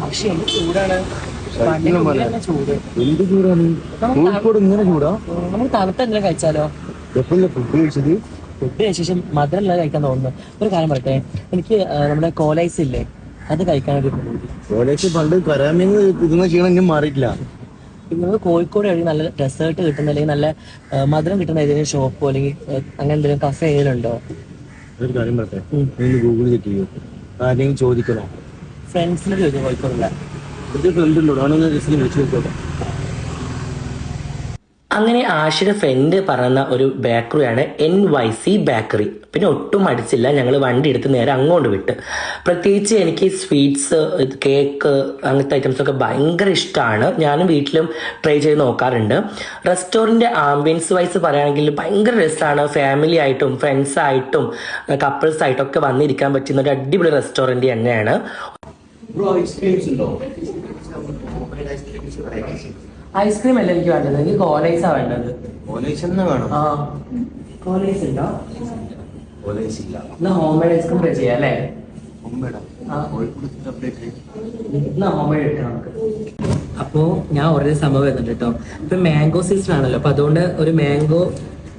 പക്ഷെ ചൂടാണ്. തന്നെ ചൂട്. എന്ത് ചൂടാണ്? കോഴിക്കോട് ഇങ്ങനെ ചൂടാ? നമ്മൾ തണുത്ത എന്തെങ്കിലും കഴിച്ചാലോ? എപ്പോഴല്ലേ ഫുഡ് കഴിച്ചത്? ഫുഡ് കഴിച്ച ശേഷം മധുരമുള്ള കഴിക്കാൻ തോന്നുന്നു. ഒരു കാര്യം പറയട്ടെ? എനിക്ക് നമ്മുടെ കോലൈസ് ഇല്ലേ? അത് കഴിക്കാനൊരു കോലൈസ് പണ്ട് കരാമിന്ന് ഇതുന്ന ക്ഷീണം ഇനി മാറിയിട്ടില്ല. നമുക്ക് കോഴിക്കോട് വഴി നല്ല ഡെസേർട്ട് കിട്ടുന്ന അല്ലെങ്കിൽ നല്ല മധുരം കിട്ടുന്ന ഏതെങ്കിലും ഷോപ്പോ അല്ലെങ്കിൽ അങ്ങനെ എന്തെങ്കിലും കഫേ ഏതെങ്കിലും ഉണ്ടോ? ഒരു കാര്യം പറയട്ടെ? ഗൂഗിൾ ചെക്ക് ചെയ്യൂ. ആരെങ്കിലും ചോദിക്കണോ? ഫ്രണ്ട്സിന് ചോദിക്കും കുഴപ്പമില്ല. ഫ്രണ്ട് ഉണ്ടോ. അവനൊന്ന് ജസ്റ്റ് വിളിച്ചു നോക്കട്ടെ അങ്ങനെ ആഷിയുടെ ഫ്രണ്ട് പറഞ്ഞ ഒരു ബേക്കറിയാണ് എൻ വൈ സി ബേക്കറി പിന്നെ ഒട്ടും അടിച്ചില്ല ഞങ്ങൾ വണ്ടി എടുത്ത് നേരെ അങ്ങോട്ട് വിട്ട്. പ്രത്യേകിച്ച് എനിക്ക് സ്വീറ്റ്സ് കേക്ക് അങ്ങനത്തെ ഐറ്റംസ് ഒക്കെ ഭയങ്കര ഇഷ്ടമാണ് ഞാനും വീട്ടിലും ട്രൈ ചെയ്ത് നോക്കാറുണ്ട്. റെസ്റ്റോറന്റ് ആംബിയൻസ് വൈസ് പറയുകയാണെങ്കിൽ ഭയങ്കര രസമാണ്. ഫാമിലി ആയിട്ടും ഫ്രണ്ട്സ് ആയിട്ടും കപ്പിൾസ് ആയിട്ടും ഒക്കെ വന്നിരിക്കാൻ പറ്റുന്ന ഒരു അടിപൊളി റെസ്റ്റോറന്റ് തന്നെയാണ്. ബ്രോ ഐസ്ക്രീംസ് ഉണ്ടോ ഐസ്ക്രീം അല്ല എനിക്ക് വേണ്ടത്? എനിക്ക് കോലൈസാ വേണ്ടത്. കോലൈസ് തന്നെ വേണം? ആ. കോലൈസ് ഉണ്ടോ കോലൈസ് ഇല്ല എന്നാ ഹോം മെയ്ഡ് ഐസ്ക്രീം ട്രൈ ചെയ്യാം അല്ലേ എന്നാ അപ്പോ ഞാൻ ഓർഡർ സംഭവം വരുന്നുണ്ട് കേട്ടോ. ഇപ്പൊ മാംഗോ സീസൺ ആണല്ലോ. അപ്പൊ അതുകൊണ്ട് ഒരു മാംഗോ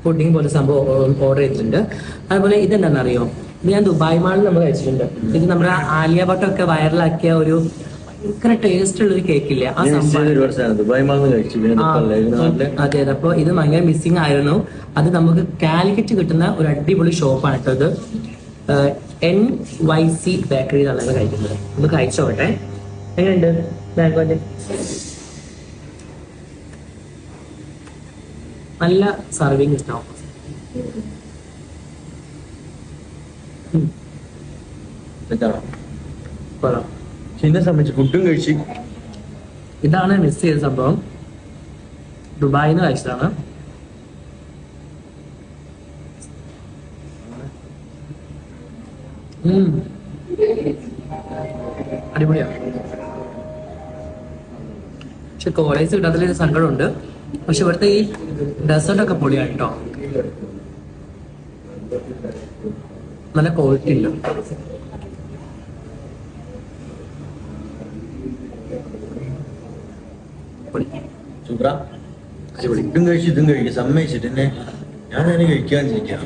പുഡിംഗ് പോലെ സംഭവം ഓർഡർ ചെയ്തിട്ടുണ്ട്. അതുപോലെ ഇതെന്താണെന്ന് അറിയോ ഇത് ഞാൻ ദുബായ് മാളിൽ നമ്മൾ കഴിച്ചിട്ടുണ്ട്. ഇത് നമ്മുടെ ആലിയ ഭട്ടൊക്കെ വൈറലാക്കിയ ഒരു ഭയങ്കര ടേസ്റ്റ് ഉള്ള ഒരു കേക്ക് ഇല്ലേ? ആ സംഭവം. അതെ അപ്പൊ ഇത് ഭയങ്കര മിസ്സിംഗ് ആയിരുന്നു. അത് നമുക്ക് കാലിക്കറ്റ് കിട്ടുന്ന ഒരു അടിപൊളി ഷോപ്പാണ് കേട്ടോ ഇത്. എൻ വൈ സി ബേക്കറി എന്നാണ് കഴിക്കുന്നത്. നമുക്ക് കഴിച്ചോട്ടെ എങ്ങനെയുണ്ട്? മാംഗോന്റെ നല്ല സർവിങ് ഉണ്ടാവും പക്ഷെ എന്നെ സംബന്ധിച്ച് ഫുഡും കഴിച്ച്. ഇതാണ് മിസ് ചെയ്ത സംഭവം. ദുബായിൽ നിന്ന് കഴിച്ചതാണ് അടിപൊളിയാ. പക്ഷെ കോളേജ് കിട്ടാത്തതിൽ സങ്കടമുണ്ട്. പക്ഷെ ഇവിടുത്തെ ഈ ഡെസേർട്ട് ഒക്കെ പൊളിയാണ് കേട്ടോ നല്ല ക്വാളിറ്റി ഉണ്ട് ഫുഡും കഴിച്ച് ഇതും കഴിക്കും. സമ്മതിച്ചിട്ട് എന്നെ ഞാൻ അതിനെ കഴിക്കാൻ ചിരിക്കാം